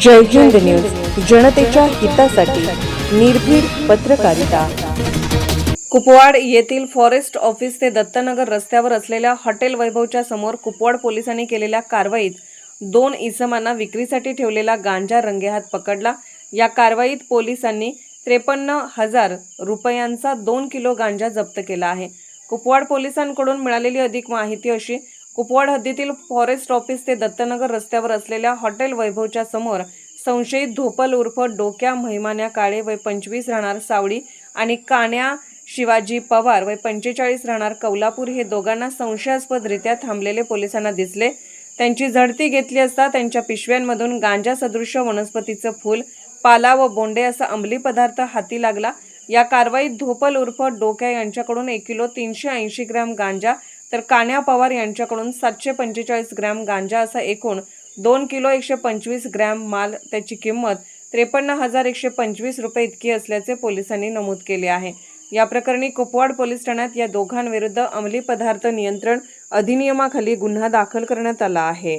जय Hind news जनतेच्या हितासाठी निर्भीड पत्रकारिता. कुपवाड येथील फॉरेस्ट ऑफिस ते दत्तनगर रस्त्यावर असलेल्या हॉटेल वैभवच्या समोर कुपवाड पोलिसांनी केलेल्या कारवाईत दोन इसमांना विक्रीसाठी ठेवलेला गांजा रंगेहात पकडला. या कारवाईत पोलिसांनी त्रेपन्न हजार रुपयांचा दोन किलो गांजा जप्त केला आहे. कुपवाड पोलिसांकडून मिळालेली अधिक माहिती अशी कुपवाड हद्दीतील फॉरेस्ट ऑफिस ते दत्तनगर रस्त्यावर असलेल्या हॉटेल वैभवच्या समोर संशयित धोपल उर्फ डोक्या महिमान्या काळे वय पंचवीस राहणार सावडी आणि काण्या शिवाजी पवार वय पंचेचाळीस राहणार कौलापूर हे दोघांना संशयास्पदरित्या थांबलेले पोलिसांना दिसले. त्यांची झडती घेतली असता त्यांच्या पिशव्यांमधून गांजा सदृश वनस्पतीचं फूल पाला व बोंडे असा अंमली पदार्थ हाती लागला. या कारवाईत धोपल उर्फ डोक्या यांच्याकडून एक किलो तीनशे ऐंशी ग्रॅम गांजा तर कान्या पवार यांच्याकडून सातशे पंचेचाळीस ग्रॅम गांजा असा एकूण दोन किलो एकशे पंचवीस ग्रॅम माल त्याची किंमत त्रेपन्न हजार एकशे पंचवीस रुपये इतकी असल्याचे पोलिसांनी नमूद केले आहे. या प्रकरणी कुपवाड पोलीस ठाण्यात या दोघांविरुद्ध अंमली पदार्थ नियंत्रण अधिनियमाखाली गुन्हा दाखल करण्यात आला आहे.